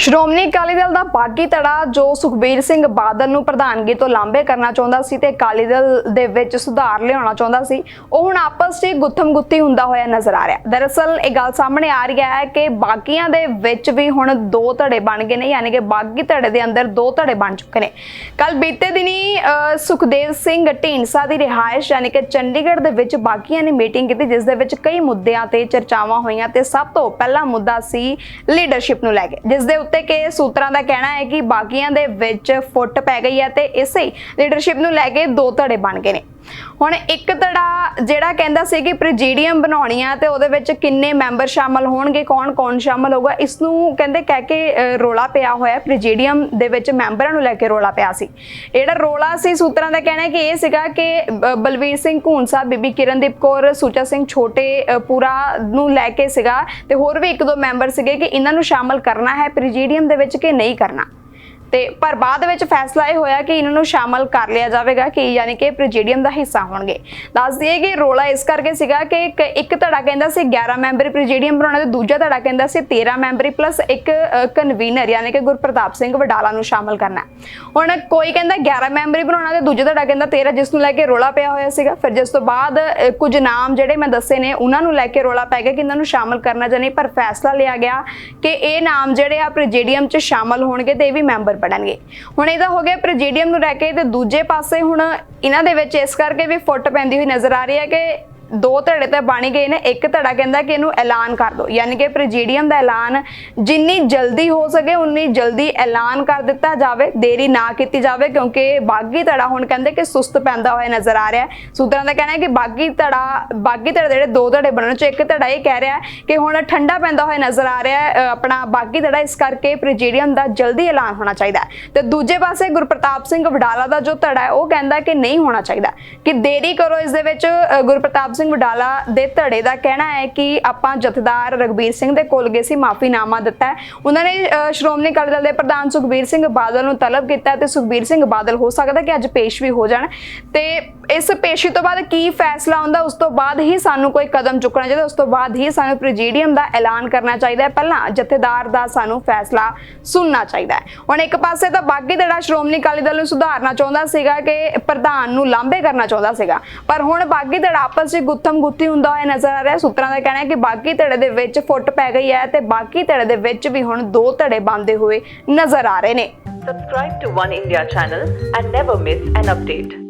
ਸ਼੍ਰੋਮਣੀ ਅਕਾਲੀ ਦਲ ਦਾ ਬਾਗੀ ਧੜਾ, ਜੋ ਸੁਖਬੀਰ ਸਿੰਘ ਬਾਦਲ ਨੂੰ ਪ੍ਰਧਾਨਗੀ ਤੋਂ ਲਾਂਭੇ ਕਰਨਾ ਚਾਹੁੰਦਾ ਸੀ ਤੇ ਅਕਾਲੀ ਦਲ ਦੇ ਵਿੱਚ ਸੁਧਾਰ ਲਿਆਉਣਾ ਚਾਹੁੰਦਾ ਸੀ, ਉਹ ਹੁਣ ਆਪਸ 'ਚ ਗੁੱਥਮ ਗੁੱਥੀ ਹੁੰਦਾ ਹੋਇਆ ਨਜ਼ਰ ਆ ਰਿਹਾ ਦਰਅਸਲ, ਇਹ ਗੱਲ ਸਾਹਮਣੇ ਆ ਰਹੀ ਹੈ ਕਿ ਬਾਗੀਆਂ ਦੇ ਵਿੱਚ ਵੀ ਹੁਣ ਦੋ ਧੜੇ ਬਣ ਗਏ ਨੇ, ਯਾਨੀ ਕਿ ਬਾਗੀ ਧੜੇ ਦੇ ਅੰਦਰ ਦੋ ਧੜੇ ਬਣ ਚੁੱਕੇ ਨੇ। ਕੱਲ ਬੀਤੇ ਦਿਨੀ ਸੁਖਦੇਵ ਸਿੰਘ ਢੀਂਡਸਾ ਦੀ ਰਿਹਾਇਸ਼, ਯਾਨੀ ਕਿ ਚੰਡੀਗੜ੍ਹ ਦੇ ਵਿੱਚ ਬਾਗੀਆਂ ਨੇ ਮੀਟਿੰਗ ਕੀਤੀ, ਜਿਸ ਦੇ ਵਿੱਚ ਕਈ ਮੁੱਦਿਆਂ ਤੇ ਚਰਚਾਵਾਂ ਹੋਈਆਂ ਤੇ ਸਭ ਤੋਂ ਪਹਿਲਾ ਮੁੱਦਾ ਸੀ ਲੀਡਰਸ਼ਿਪ ਨੂੰ ਲੈ ਕੇ, ਜਿਸ ਦੇ ਉੱਤੇ ਕਿ ਸੂਤਰਾਂ ਦਾ ਕਹਿਣਾ ਹੈ ਕਿ ਬਾਕੀਆਂ ਦੇ ਵਿੱਚ ਫੁੱਟ ਪੈ ਗਈ ਹੈ ਤੇ ਇਸੇ ਲੀਡਰਸ਼ਿਪ ਨੂੰ ਲੈ ਕੇ ਦੋ ਧੜੇ ਬਣ ਗਏ ਨੇ। ਹੁਣ ਇੱਕ ਧੜਾ ਜਿਹੜਾ ਕਹਿੰਦਾ ਸੀ ਕਿ ਪ੍ਰੈਜੀਡੀਅਮ ਬਣਾਉਣੀ ਆ ਤੇ ਉਹਦੇ ਵਿੱਚ ਕਿੰਨੇ ਮੈਂਬਰ ਸ਼ਾਮਲ ਹੋਣਗੇ, ਕੌਣ-ਕੌਣ ਸ਼ਾਮਲ ਹੋਊਗਾ ਇਸ ਨੂੰ ਕਹਿੰਦੇ ਕਹਿ ਕੇ ਰੋਲਾ ਪਿਆ ਹੋਇਆ, ਪ੍ਰੈਜੀਡੀਅਮ ਦੇ ਵਿੱਚ ਮੈਂਬਰਾਂ ਨੂੰ ਲੈ ਕੇ ਰੋਲਾ ਪਿਆ ਸੀ। ਜਿਹੜਾ ਰੋਲਾ ਸੀ, ਸੂਤਰਾਂ ਦਾ ਕਹਿਣਾ ਹੈ ਕਿ ਇਹ ਸੀਗਾ ਕਿ ਬ- ਬਲਵੀਰ ਸਿੰਘ ਘੂਨਸਾ ਬੀਬੀ ਕਿਰਨਦੀਪ ਕੌਰ, ਸੁਚਾ ਸਿੰਘ ਛੋਟੇ ਪੂਰਾ ਨੂੰ ਲੈ ਕੇ ਸੀਗਾ ਤੇ ਹੋਰ ਵੀ ਇੱਕ ਦੋ ਮੈਂਬਰ ਸੀਗੇ ਕਿ ਇਹਨਾਂ ਨੂੰ ਸ਼ਾਮਲ ਕਰਨਾ ਹੈ, ਪ੍ਰੈਜੀਡੀਅਮ ਦੇ ਵਿੱਚ ਕਿ ਨਹੀਂ ਕਰਨਾ। ਤੇ ਪਰ ਬਾਅਦ ਵਿੱਚ ਫੈਸਲਾ ਇਹ ਹੋਇਆ ਕਿ ਇਹਨਾਂ ਨੂੰ ਸ਼ਾਮਲ ਕਰ ਲਿਆ ਜਾਵੇਗਾ ਕਿ ਯਾਨੀ ਕਿ ਪ੍ਰੈਜੀਡੀਅਮ ਦਾ ਹਿੱਸਾ ਹੋਣਗੇ। ਦੱਸ ਦਈਏ ਕਿ ਰੋਲਾ ਇਸ ਕਰਕੇ ਸੀਗਾ ਕਿ ਇੱਕ- ਧੜਾ ਕਹਿੰਦਾ ਸੀ 11 ਮੈਂਬਰੀ ਪ੍ਰੈਜੀਡੀਅਮ ਬਣਾਉਣਾ ਤੇ ਦੂਜਾ ਧੜਾ ਕਹਿੰਦਾ ਸੀ 13 ਮੈਂਬਰੀ ਪਲੱਸ ਇੱਕ ਕਨਵੀਨਰ ਯਾਨੀ ਕਿ ਗੁਰਪ੍ਰਤਾਪ ਸਿੰਘ ਵਡਾਲਾ ਨੂੰ ਸ਼ਾਮਲ ਕਰਨਾ ਹੁਣ ਕੋਈ ਕਹਿੰਦਾ 11 ਮੈਂਬਰੀ ਬਣਾਉਣਾ ਤੇ ਦੂਜਾ ਧੜਾ ਕਹਿੰਦਾ 13 ਜਿਸ ਨੂੰ ਲੈ ਕੇ ਰੋਲਾ ਪਿਆ ਹੋਇਆ ਸੀਗਾ। ਫਿਰ ਜਿਸ ਤੋਂ ਬਾਅਦ ਕੁਝ ਨਾਮ ਜਿਹੜੇ ਮੈਂ ਦੱਸੇ ਨੇ, ਉਹਨਾਂ ਨੂੰ ਲੈ ਕੇ ਰੋਲਾ ਪੈ ਗਿਆ ਕਿ ਇਹਨਾਂ ਨੂੰ ਸ਼ਾਮਲ ਕਰਨਾ ਜਾਂ ਨਹੀਂ, ਪਰ ਫੈਸਲਾ ਲਿਆ ਗਿਆ ਕਿ ਇਹ ਨਾਮ ਜਿਹੜੇ ਆ ਪ੍ਰੈਜੀਡੀਅਮ 'ਚ ਸ਼ਾਮਲ ਹੋਣਗੇ ਤੇ ਇਹ ਵੀ ਮੈਂਬਰ ਪੜਨਗੇ। ਹੁਣ ਇਹਦਾ ਹੋ ਗਿਆ ਪ੍ਰੈਜੀਡੀਅਮ ਨੂੰ ਲੈ ਕੇ ਤੇ ਦੂਜੇ ਪਾਸੇ ਹੁਣ ਇਹਨਾਂ ਦੇ ਵਿੱਚ ਇਸ ਕਰਕੇ ਵੀ ਫੁੱਟ ਪੈਂਦੀ ਹੋਈ ਨਜ਼ਰ ਆ ਰਹੀ ਹੈ ਕਿ ਦੋ ਧੜੇ ਤਾਂ ਬਣ ਗਏ ਨੇ, ਇੱਕ ਧੜਾ ਕਹਿੰਦਾ ਕਿ ਇਹਨੂੰ ਐਲਾਨ ਕਰ ਦਿਓ। ਯਾਨੀ ਕਿ ਪ੍ਰੈਜੀਡੀਅਮ ਦਾ ਐਲਾਨ ਜਿੰਨੀ ਜਲਦੀ ਹੋ ਸਕੇ, ਉਨੀ ਜਲਦੀ ਐਲਾਨ ਕਰ ਦਿੱਤਾ ਜਾਵੇ, ਦੇਰੀ ਨਾ ਕੀਤੀ ਜਾਵੇ, ਕਿਉਂਕਿ ਬਾਗੀ ਧੜਾ ਹੁਣ ਕਹਿੰਦੇ ਕਿ ਸੁਸਤ ਪੈਂਦਾ ਹੋਇਆ ਨਜ਼ਰ ਆ ਰਿਹਾ। ਹੈ ਸੂਤਰਾਂ ਦਾ ਕਹਿਣਾ ਹੈ ਕਿ ਬਾਗੀ ਧੜਾ, ਬਾਗੀ ਧੜੇ ਜਿਹੜੇ ਦੋ ਧੜੇ ਬਣਨ ਚ, ਇੱਕ ਧੜਾ ਇਹ ਕਹਿ ਰਿਹਾ ਹੈ ਕਿ ਹੁਣ ਠੰਡਾ ਪੈਂਦਾ ਹੋਇਆ ਨਜ਼ਰ ਆ ਰਿਹਾ ਹੈ। ਆਪਣਾ ਬਾਗੀ ਧੜਾ ਇਸ ਕਰਕੇ ਪ੍ਰੈਜੀਡੀਅਮ ਦਾ ਜਲਦੀ ਐਲਾਨ ਹੋਣਾ ਚਾਹੀਦਾ ਤੇ ਦੂਜੇ ਪਾਸੇ ਗੁਰਪ੍ਰਤਾਪ ਸਿੰਘ ਵਡਾਲਾ ਦਾ ਜੋ ਧੜਾ ਹੈ, ਉਹ ਕਹਿੰਦਾ ਕਿ ਨਹੀਂ ਹੋਣਾ ਚਾਹੀਦਾ। ਕਿ ਦੇਰੀ ਕਰੋ ਇਸ ਦੇ ਵਿੱਚ ਗੁਰਪ੍ਰਤਾਪ ਸਿੰਘ ਵਡਾਲਾ ਦੇ ਧੜੇ ਦਾ ਕਹਿਣਾ ਹੈ ਕਿ ਆਪਾਂ ਜਥੇਦਾਰ ਰਗਬੀਰ ਸਿੰਘ ਦੇ ਕੋਲ ਗਏ ਸੀ ਮਾਫੀਨਾਮਾ ਦਿੱਤਾ ਉਹਨਾਂ ਨੇ ਅ, ਸ਼੍ਰੋਮਣੀ ਅਕਾਲੀ ਦਲ ਦੇ ਪ੍ਰਧਾਨ ਸੁਖਬੀਰ ਸਿੰਘ ਬਾਦਲ ਨੂੰ ਤਲਬ ਕੀਤਾ ਤੇ ਸੁਖਬੀਰ ਸਿੰਘ ਬਾਦਲ ਹੋ ਸਕਦਾ ਕਿ ਅੱਜ ਪੇਸ਼ ਵੀ ਹੋ ਜਾਣ। ਤੇ ਇਸ ਪੇਸ਼ੀ ਤੋਂ ਬਾਅਦ ਕੀ ਫੈਸਲਾ ਹੁੰਦਾ, ਉਸ ਤੋਂ ਬਾਅਦ ਹੀ ਸਾਨੂੰ ਕੋਈ ਕਦਮ ਚੁੱਕਣਾ ਚਾਹੀਦਾ, ਉਸ ਤੋਂ ਬਾਅਦ ਹੀ ਸਾਨੂੰ ਪ੍ਰੈਜੀਡੀਅਮ ਦਾ ਐਲਾਨ ਕਰਨਾ ਚਾਹੀਦਾ ਹੈ। ਪਹਿਲਾਂ ਜਥੇਦਾਰ ਦਾ ਸਾਨੂੰ ਫੈਸਲਾ ਸੁਣਨਾ ਚਾਹੀਦਾ ਹੈ। ਹੁਣ ਇੱਕ ਪਾਸੇ ਤਾਂ ਬਾਗੀ ਧੜਾ ਸ਼੍ਰੋਮਣੀ ਅਕਾਲੀ ਦਲ ਨੂੰ ਸੁਧਾਰਨਾ ਚਾਹੁੰਦਾ ਸੀਗਾ ਕਿ ਪ੍ਰਧਾਨ ਨੂੰ ਲਾਂਭੇ ਕਰਨਾ ਚਾਹੁੰਦਾ ਸੀਗਾ। ਪਰ ਹੁਣ ਬਾਗੀ ਧੜਾ ਆਪਸ ਵਿੱਚ ਗੁੱਥਮ ਗੁੱਥੀ ਹੁੰਦਾ ਹੋਇਆ ਨਜ਼ਰ ਆ ਰਿਹਾ। ਸੂਤਰਾਂ ਦਾ ਕਹਿਣਾ ਹੈ ਕਿ ਬਾਗੀ ਧੜੇ ਦੇ ਵਿੱਚ ਫੁੱਟ ਪੈ ਗਈ ਹੈ ਤੇ ਬਾਕੀ ਧੜੇ ਦੇ ਵਿੱਚ ਵੀ ਹੁਣ ਦੋ ਧੜੇ ਬੰਦੇ ਹੋਏ ਨਜ਼ਰ ਆ ਰਹੇ ਨੇ। Subscribe to One India channel and never miss an update.